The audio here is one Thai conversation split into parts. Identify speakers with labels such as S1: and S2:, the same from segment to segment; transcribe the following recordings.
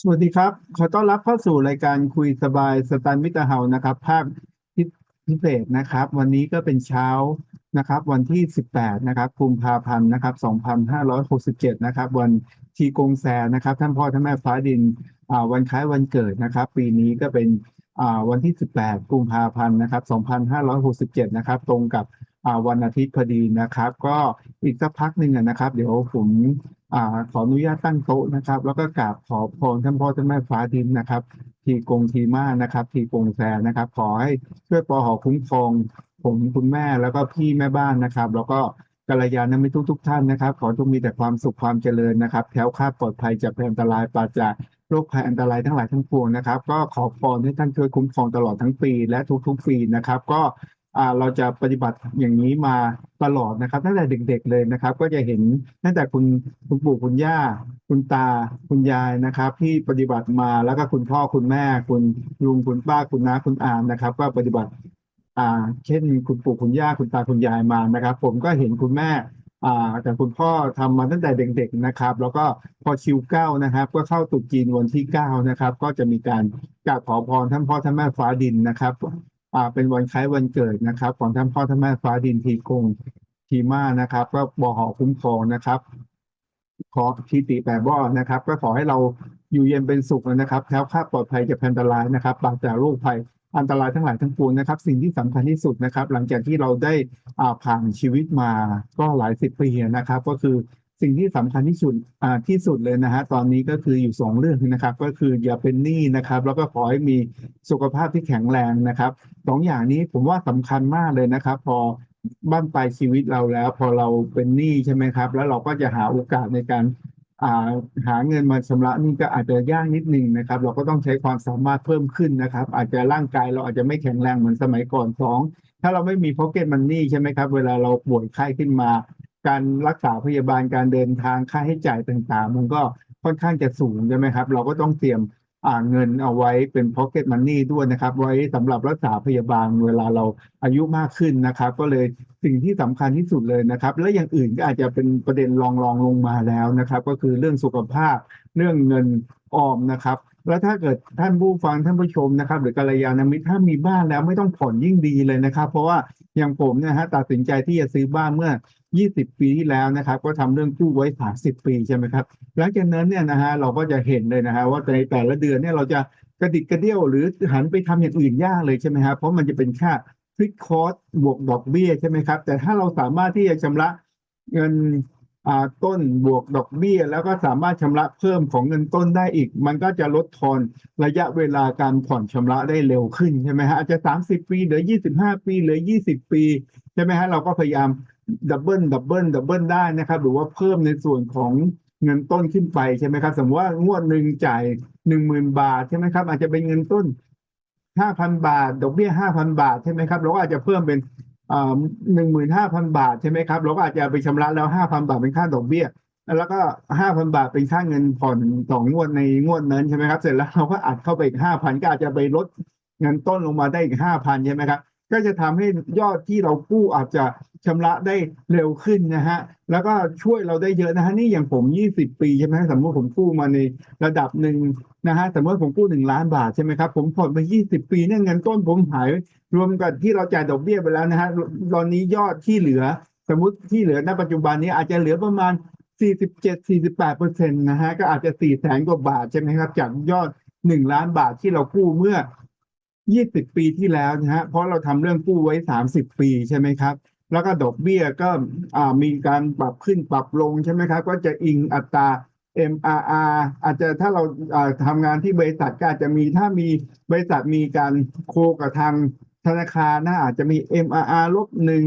S1: สวัสดีครับ ขอต้อนรับเข้าสู่รายการคุยสบายสตล์มิตรเฮานะครับ ภาคพิเศษนะครับ วันนี้ก็เป็นเช้านะครับ วันที่ 18 นะครับกุมภาพันธ์นะครับ2567 นะครับ วันทีกงแซนะครับ ท่านพ่อท่านแม่ฟ้าดินอ่าวันคล้ายวันเกิดนะครับ ปีนี้ก็เป็นอ่าวันที่ 18 กุมภาพันธ์นะครับ2567 นะครับ ตรงกับ วันอาทิตย์พอดีนะครับ ก็อีกสักพักหนึ่งนะครับ เดี๋ยวผมอ่าขออนุญาตตั้งโต๊ะนะครับ แล้วก็กราบขอพรท่านพ่อท่านแม่ฟ้าดินนะครับ ทีกงทีมานะครับ ทีกงแซนะครับ ขอให้ช่วยปอหอคุ้มครองผมคุณแม่แล้วก็พี่แม่บ้านนะครับ แล้วก็กัลยาณมิตรทุกๆท่านนะครับ ขอจงมีแต่ความสุขความเจริญนะครับแคล้วคาดปลอดภัยจากอันตรายปราศจากโรคภัยอันตรายทั้งหลายทั้งปวงนะครับ ก็ขอพรให้ท่านช่วยคุ้มครองตลอดทั้งปีและทุกๆปีนะครับ ก็ เราจะปฏิบัติอย่างนี้มาตลอดนะครับตั้งแต่เด็กๆเลยนะครับ ก็จะเห็นตั้งแต่คุณคุณปู่คุณย่า คุณตาคุณยายนะครับ ที่ปฏิบัติมาแล้วก็คุณพ่อคุณแม่ คุณลุงคุณป้าคุณน้าคุณอานะครับ ก็ปฏิบัติอ่าเช่น คุณปู่คุณย่าคุณตาคุณยายมานะครับ ผมก็เห็นคุณแม่อ่าแต่คุณพ่อทำมาตั้งแต่เด็กๆนะครับ แล้วก็พอชิวเก้านะครับ ก็เข้าตรุษจีนวันที่เก้านะครับ ก็จะมีการกราบขอพรท่านพ่อท่านแม่ฟ้าดินนะครับ อ่าเป็นวันคล้ายวันเกิดนะครับ ของท่านพ่อท่านแม่ฟ้าดินทีกงทีมานะครับ ก็บอหอคุ้มครองนะครับ ขอทีติแปรบ่อนะครับ ก็ขอให้เราอยู่เย็นเป็นสุขนะครับแคล้วคลาดปลอดภัยจากอันตรายนะครับปราศจากโรคภัยอันตรายทั้งหลายทั้งปวงนะครับ สิ่งที่สำคัญที่สุดนะครับ หลังจากที่เราได้อ่าผ่านชีวิตมาก็หลายสิบปีนะครับ ก็คือ สิ่งที่สำคัญที่สุดที่สุดเลยนะฮะตอนนี้ก็คืออยู่สองเรื่องนะครับ ก็คืออย่าเป็นหนี้นะครับ แล้วก็ขอให้มีสุขภาพที่แข็งแรงนะครับสองอย่างนี้ผมว่าสำคัญมากเลยนะครับ พอบ้านปลายชีวิตเราแล้ว พอเราเป็นหนี้ใช่ไหมครับ แล้วเราก็จะหาโอกาสในการาหาเงินมาชำระนี่ก็อาจจะยากนิดนึงนะครับ เราก็ต้องใช้ความสามารถเพิ่มขึ้นนะครับ อาจจะร่างกายเราอาจจะไม่แข็งแรงเหมือนสมัยก่อนสองถ้าเราไม่มี pocket money ใช่ไหมครับ เวลาเราป่วยไข้ขึ้นมา การรักษาพยาบาลการเดินทางค่าใช้จ่ายต่างๆ มันก็ค่อนข้างจะสูงใช่ไหมครับ เราก็ต้องเตรียมอ่าเงินเอาไว้เป็น pocket money ด้วยนะครับ ไว้สำหรับรักษาพยาบาลเวลาเราอายุมากขึ้นนะครับ ก็เลยสิ่งที่สำคัญที่สุดเลยนะครับ และอย่างอื่นก็อาจจะเป็นประเด็นรองรองลงมาแล้วนะครับ ก็คือเรื่องสุขภาพเรื่องเงินออมนะครับ แล้วถ้าเกิดท่านผู้ฟังท่านผู้ชมนะครับ หรือกัลยาณมิตรถ้ามีบ้านแล้วไม่ต้องผ่อนยิ่งดีเลยนะครับ เพราะว่าอย่างผมเนะฮะตัดสินใจที่จะซื้อบ้านเมื่อ 20 ปีที่แล้วนะครับ ก็ทำเรื่องกู้ไว้ 30 ปีใช่ไหมครับหลังจากนั้นเนี่ยนะฮะเราก็จะเห็นเลยนะฮะว่าในแต่ละเดือนเนี่ยเราจะกระดิกกระเดี้ยวหรือหันไปทำอย่างอื่นยากเลยใช่ไหมครับเพราะมันจะเป็นค่าฟิกคอร์สบวกดอกเบี้ยใช่ไหมครับ แต่ถ้าเราสามารถที่จะชำระเงินต้นบวกดอกเบี้ย แล้วก็สามารถชำระเพิ่มของเงินต้นได้อีก มันก็จะลดทอนระยะเวลาการผ่อนชำระได้เร็วขึ้นใช่ไหมฮะอาจจะ 30 ปีเหลือ 25 ปีเหลือ 20 ปีใช่ไหมฮะเราก็พยายาม ดับเบิลดับเบิลดับเบิลได้นะครับ หรือว่าเพิ่มในส่วนของเงินต้นขึ้นไปใช่ไหมครับ สมมติว่างวดหนึ่งจ่ายหนึ่งหมื่นบาทใช่ไหมครับ อาจจะเป็นเงินต้นห้าพันบาท ดอกเบี้ยห้าพันบาทใช่ไหมครับเราก็อาจจะเพิ่มเป็นหนึ่งหมื่นห้าพันบาทใช่ไหมครับเราก็อาจจะไปชำระแล้วห้าพันบาทเป็นค่าดอกเบี้ย แล้วก็ห้าพันบาทเป็นค่าเงินผ่อนต่องวดในงวดนั้นใช่ไหมครับ เสร็จแล้วเราก็อัดเข้าไปอีกห้าพันก็อาจจะไปลดเงินต้นลงมาได้อีกห้าพันใช่ไหมครับ ก็จะทำให้ยอดที่เรากู้อาจจะชำระได้เร็วขึ้นนะฮะแล้วก็ช่วยเราได้เยอะนะฮะนี่อย่างผม 20 ปีใช่ไหมสมมติผมกู้มาในระดับหนึ่งนะฮะสมมติผมกู้หนึ่งล้านบาทใช่ไหมครับผมผ่อนไป 20 ปีเนี่ยเงินต้นผมหายรวมกับที่เราจ่ายดอกเบี้ยไปแล้วนะฮะตอนนี้ยอดที่เหลือ สมมติที่เหลือณปัจจุบันนี้อาจจะเหลือประมาณ 47-48เปอร์เซ็นต์นะฮะก็อาจจะ4แสนกว่าบาทใช่ไหมครับจากยอด 1 ล้านบาทที่เรากู้เมื่อ 20ปีที่แล้วนะฮะเพราะเราทำเรื่องกู้ไว้30ปีใช่ไหมครับ แล้วก็ดอกเบี้ยก็มีการปรับขึ้นปรับลงใช่ไหมครับ ก็จะอิงอัตรา MRR อาจจะถ้าเราอ่าทำงานที่บริษัทก็อาจจะมีถ้ามีบริษัทมีการโคกับทางธนาคารนะอาจจะมี MRR ลบหนึ่ง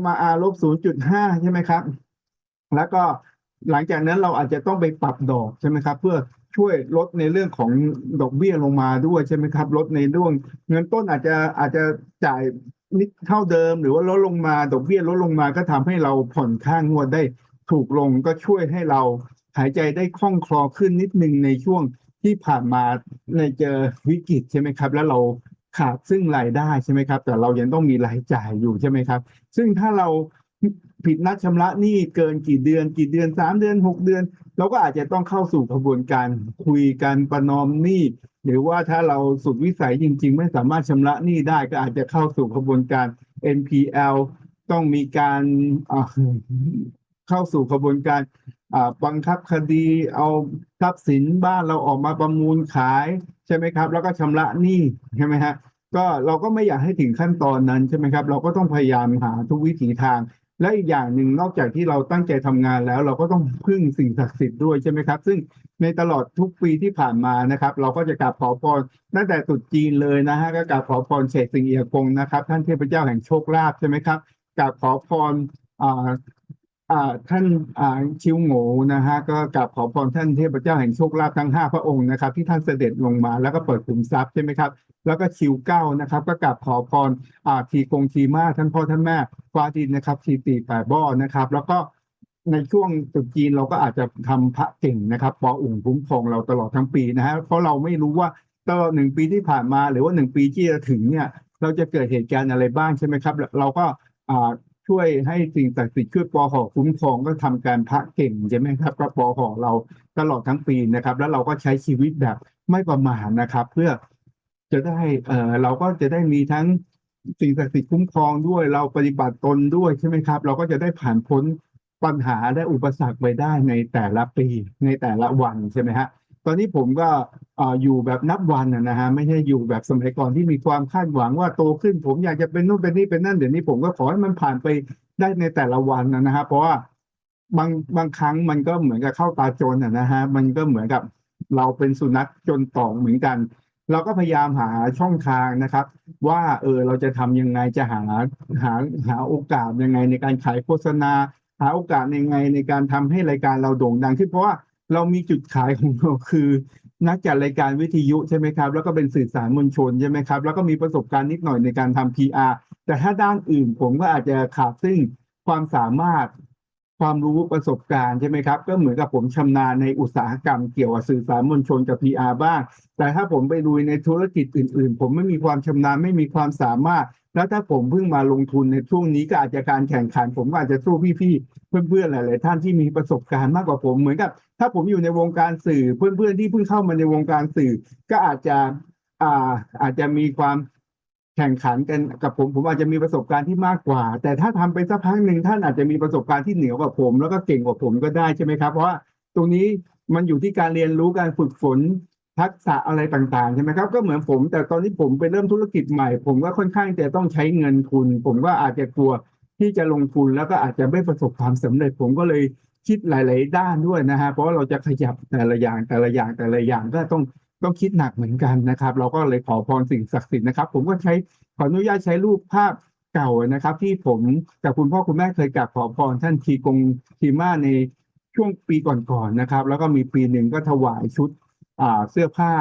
S1: MRR ลบศูนย์จุดห้าใช่ไหมครับ แล้วก็หลังจากนั้นเราอาจจะต้องไปปรับดอกใช่ไหมครับ เพื่อ ช่วยลดในเรื่องของดอกเบี้ยลงมาด้วยใช่ไหมครับ ลดในเรื่องเงินต้นอาจจะอาจจะจ่ายนิดเท่าเดิม หรือว่าลดลงมาดอกเบี้ยลดลงมาก็ทำให้เราผ่อนค่างวดได้ถูกลงก็ช่วยให้เราหายใจได้คล่องคลอขึ้นนิดนึงในช่วงที่ผ่านมาในเจอวิกฤตใช่ไหมครับ แล้วเราขาดซึ่งรายได้ใช่ไหมครับ แต่เรายังต้องมีรายจ่ายอยู่ใช่ไหมครับ ซึ่งถ้าเรา ผิดนัดชำระหนี้เกินกี่เดือน กี่เดือนสามเดือนหกเดือน เราก็อาจจะต้องเข้าสู่กระบวนการคุยกันประนอมหนี้หรือว่าถ้าเราสุดวิสัยจริง ๆ ไม่สามารถชำระหนี้ได้ก็อาจจะเข้าสู่กระบวนการ NPL ต้องมีการเข้าสู่กระบวนการบังคับคดีเอาทรัพย์สินบ้านเราออกมาประมูลขายใช่ไหมครับ แล้วก็ชำระหนี้ใช่ไหมฮะก็เราก็ไม่อยากให้ถึงขั้นตอนนั้นใช่ไหมครับ เราก็ต้องพยายามหาทุกวิถีทาง และอีกอย่างหนึ่งนอกจากที่เราตั้งใจทำงานแล้ว เราก็ต้องพึ่งสิ่งศักดิ์สิทธิ์ด้วยใช่ไหมครับ ซึ่งในตลอดทุกปีที่ผ่านมานะครับ เราก็จะกราบขอพรตั้งแต่ตุดจีนเลยนะฮะก็กราบขอพรเฉกสิงเอียกงนะครับ ท่านเทพเจ้าแห่งโชคลาภใช่ไหมครับกราบขอพรอ่า อ่าท่านอ่าชิวโง่นะฮะก็กราบขอพรท่านเทพเจ้าแห่งโชคลาภทั้งห้าพระองค์นะครับที่ท่านเสด็จลงมาแล้วก็เปิดขุมทรัพย์ใช่ไหมครับแล้วก็ชิวเก้านะครับก็กราบขอพรอ่าทีกงทีมาท่านพ่อท่านแม่ฟ้าดินนะครับทีตีแปดบ่อนะครับ แล้วก็ในช่วงตรุษจีนเราก็อาจจะทำพระเก่งนะครับปออุ่งคุ้มครองเราตลอดทั้งปีนะฮะเพราะเราไม่รู้ว่าตลอดหนึ่งปีที่ผ่านมาหรือว่าหนึ่งปีที่จะถึงเนี่ยเราจะเกิดเหตุการณ์อะไรบ้างใช่ไหมครับ เราก็อ่า ช่วยให้สิ่งศักดิ์สิทธิ์ช่วยปอหอคุ้มครองก็ทำการพระเก่งใช่ไหมครับก็ปอหอเราตลอดทั้งปีนะครับ แล้วเราก็ใช้ชีวิตแบบไม่ประมาทนะครับ เพื่อจะได้เออเราก็จะได้มีทั้งสิ่งศักดิ์สิทธิ์คุ้มครองด้วย เราปฏิบัติตนด้วยใช่ไหมครับ เราก็จะได้ผ่านพ้นปัญหาและอุปสรรคไปได้ในแต่ละปีในแต่ละวันใช่ไหมฮะ ตอนนี้ผมก็อยู่แบบนับวันนะฮะไม่ใช่อยู่แบบสมัยก่อนที่มีความคาดหวังว่าโตขึ้น ผมอยากจะเป็นนู่นเป็นนี่เป็นนั่นเดี๋ยวนี้ผมก็ขอให้มันผ่านไปได้ในแต่ละวันนะฮะเพราะว่าบางบางครั้งมันก็เหมือนกับเข้าตาจนนะฮะมันก็เหมือนกับเราเป็นสุนัขจนตอกเหมือนกัน เราก็พยายามหาช่องทางนะครับ ว่าเออเราจะทำยังไงจะหาหาหาโอกาสยังไงในการขายโฆษณา หาโอกาสยังไงในการทำให้รายการเราโด่งดังขึ้นเพราะว่า เรามีจุดขายของเราคือ นักจัดรายการวิทยุใช่ไหมครับ แล้วก็เป็นสื่อสารมวลชนใช่ไหมครับ แล้วก็มีประสบการณ์นิดหน่อยในการทำ PR แต่ถ้าด้านอื่นผมก็อาจจะขาดซึ่งความสามารถ ความรู้ประสบการณ์ใช่ไหมครับ ก็เหมือนกับผมชำนาญในอุตสาหกรรมเกี่ยวกับสื่อสารมวลชนกับ PR บ้าง แต่ถ้าผมไปลุยในธุรกิจอื่น ๆ ผมไม่มีความชำนาญไม่มีความสามารถ แล้วถ้าผมเพิ่งมาลงทุนในช่วงนี้ก็อาจจะการแข่งขัน ผมก็อาจจะสู้พี่ๆเพื่อนๆหลายๆท่านที่มีประสบการณ์มากกว่าผมเหมือนกับ ถ้าผมอยู่ในวงการสื่อเพื่อนๆที่เพิ่งเข้ามาในวงการสื่อ ก็อาจจะอ่าอาจจะมีความ แข่งขันกันกับผมผมอาจจะมีประสบการณ์ที่มากกว่า แต่ถ้าทำไปสักพักหนึ่งท่านอาจจะมีประสบการณ์ที่เหนือกว่าผม แล้วก็เก่งกว่าผมก็ได้ใช่ไหมครับ เพราะว่าตรงนี้มันอยู่ที่การเรียนรู้การฝึกฝนทักษะอะไรต่างๆใช่ไหมครับก็เหมือนผม แต่ตอนนี้ผมไปเริ่มธุรกิจใหม่ ผมก็ค่อนข้างจะต้องใช้เงินทุน ผมก็อาจจะกลัวที่จะลงทุนแล้วก็อาจจะไม่ประสบความสำเร็จ ผมก็เลยคิดหลาย ๆ ด้านด้วยนะฮะเพราะเราจะขยับแต่ละอย่างแต่ละอย่างแต่ละอย่างก็ต้อง ต้องคิดหนักเหมือนกันนะครับ เราก็เลยขอพรสิ่งศักดิ์สิทธิ์นะครับ ผมก็ใช้ขออนุญาตใช้รูปภาพเก่านะครับ ที่ผมกับคุณพ่อคุณแม่เคยกราบขอพรท่านทีกงทีมาในช่วงปีก่อนๆนะครับ แล้วก็มีปีหนึ่งก็ถวายชุดเสื้อผ้า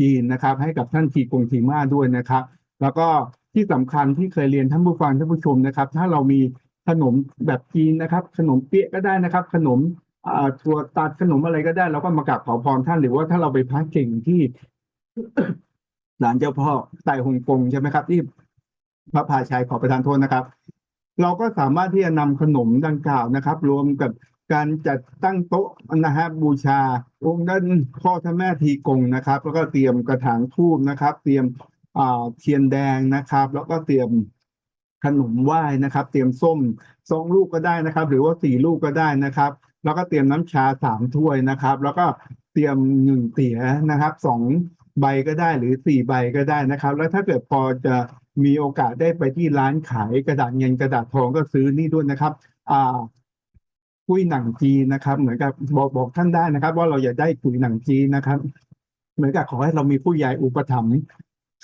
S1: จีนนะครับ ให้กับท่านทีกงทีมาด้วยนะครับ แล้วก็ที่สำคัญที่เคยเรียนท่านผู้ฟังท่านผู้ชมนะครับ ถ้าเรามีขนมแบบจีนนะครับ ขนมเปี๊ยะก็ได้นะครับ ขนม ถั่วตัดขนมอะไรก็ได้เราก็มากราบขอพรท่านหรือว่าถ้าเราไปพักเก่งที่ศาลเจ้าพ่อไต่ฮงกงใช่ไหมครับ ที่พระพาชัยขอประทานโทษนะครับ เราก็สามารถที่จะนำขนมดังกล่าวนะครับ รวมกับการจัดตั้งโต๊ะนะฮะบูชาองค์ด้านพ่อท่านแม่ทีกงนะครับ แล้วก็เตรียมกระถางทูบนะครับ เตรียมอ่าเทียนแดงนะครับ แล้วก็เตรียมขนมไหว้นะครับ เตรียมส้มสองลูกก็ได้นะครับ หรือว่าสี่ลูกก็ได้นะครับ แล้วก็เตรียมน้ำชาสามถ้วยนะครับ แล้วก็เตรียมหนึ่งเตี๋ยนะครับสองใบก็ได้หรือสี่ใบก็ได้นะครับ แล้วถ้าเกิดพอจะมีโอกาสได้ไปที่ร้านขายกระดาษเงินกระดาษทองก็ซื้อนี่ด้วยนะครับ อ่าคุยหนังจีนนะครับ เหมือนกับบอกบอกท่านได้นะครับ ว่าเราอยากได้คุยหนังจีนนะครับ เหมือนกับขอให้เรามีผู้ใหญ่อุปถัมภ์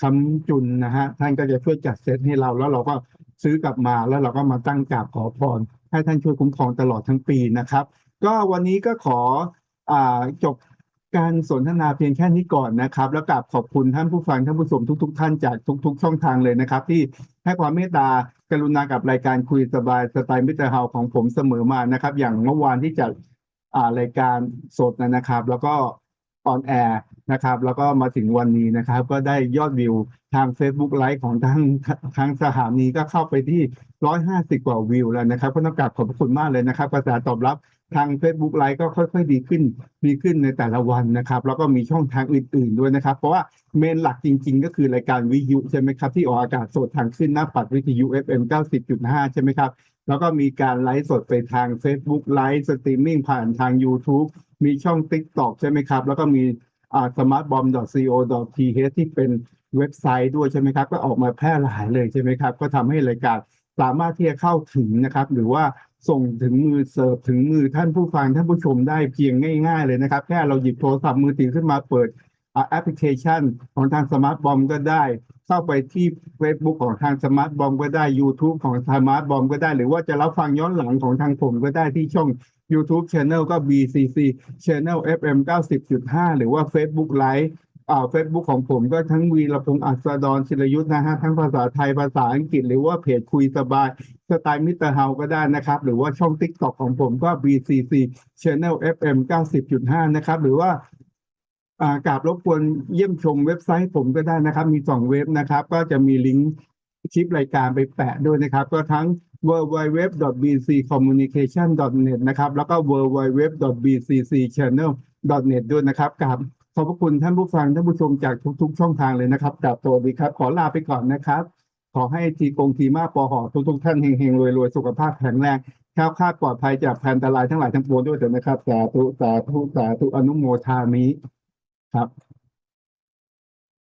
S1: คำจุนนะฮะท่านก็จะช่วยจัดเซตให้เราแล้วเราก็ซื้อกลับมาแล้วเราก็มาตั้งกราบขอพร ให้ท่านช่วยคุ้มครองตลอดทั้งปีนะครับ ก็วันนี้ก็ขออจบการสนทนาเพียงแค่นี้ก่อนนะครับ แล้วกราบขอบคุณท่านผู้ฟังท่านผู้ชมทุกๆท่านจากทุก ๆ ช่องทางเลยนะครับ ที่ให้ความเมตตากรุณากับรายการคุยสบายสไตล์มิตรเฮาของผมเสมอมานะครับ อย่างเมื่อวานที่จัดรายการสดนะครับ แล้วก็ ออนแอร์นะครับ แล้วก็มาถึงวันนี้นะครับ ก็ได้ยอดวิวทาง Facebook ไลฟ์ของทางทางสถานีก็เข้าไปที่ 150 กว่าวิวแล้วนะครับ ก็ต้องกราบขอบพระคุณมากเลยนะครับกระแสตอบรับทาง Facebook ไลฟ์ก็ค่อยๆดีขึ้นดีขึ้นในแต่ละวันนะครับ แล้วก็มีช่องทางอื่นๆด้วยนะครับ เพราะว่าเมนหลักจริงๆ ก็คือรายการวิทยุใช่ไหมครับ ที่ออกอากาศสดทางขึ้นหน้าปัดวิทยุ FM 90.5 ใช่ไหมครับ แล้วก็มีการไลฟ์สดไปทาง Facebook ไลฟ์สตรีมมิ่งผ่านทาง YouTube มีช่อง TikTok ใช่ไหมครับ แล้วก็มีอ่า smartbomb.co.th ที่เป็นเว็บไซต์ด้วยใช่ไหมครับ ก็ออกมาแพร่หลายเลยใช่ไหมครับ ก็ทำให้รายการสามารถที่จะเข้าถึงนะครับ หรือว่าส่งถึงมือเสิร์ฟถึงมือท่านผู้ฟังท่านผู้ชมได้เพียงง่าย ๆ เลยนะครับ แค่เราหยิบโทรศัพท์มือถือขึ้นมาเปิดแอปพลิเคชันของทางสมาร์ทบอมก็ได้ เข้าไปที่ Facebook ของทางสมาร์ทบอมก็ได้ YouTube ของสมาร์ทบอมก็ได้ หรือว่าจะรับฟังย้อนหลังของทางผมก็ได้ที่ช่อง YouTube Channel ก็ BCC Channel FM 90.5 หรือว่า Facebook Live อ่า Facebook ของผมก็ทั้งวีรพงษ์อัศดรศิรยุทธ์นะฮะ ทั้งภาษาไทยภาษาอังกฤษหรือว่าเพจคุยสบาย สไตล์มิสเตอร์เฮาก็ได้นะครับ หรือว่าช่อง TikTok ของผมก็ BCC Channel FM 90.5 นะครับ หรือว่าอ่ากราบรบกวนเยี่ยมชมเว็บไซต์ผมก็ได้นะครับ มีสองเว็บนะครับ ก็จะมีลิงก์คลิปรายการไปแปะด้วยนะครับ ก็ทั้ง www.bccommunication.net นะครับ แล้วก็ www.bccchannel.net ด้วยนะครับกับขอบพระคุณท่านผู้ฟังท่านผู้ชมจากทุกๆ ช่องทางเลยนะครับกับสวัสดีครับ ขอลาไปก่อนนะครับ ขอให้ทีกงทีมาปอหอทุกๆท่านเฮงๆรวยๆ สุขภาพแข็งแรงแคล้วคาดปลอดภัยจากภัยอันตรายทั้งหลายทั้งปวงด้วยเถิดนะครับสาธุสาธุสาธุอนุโมทามิครับ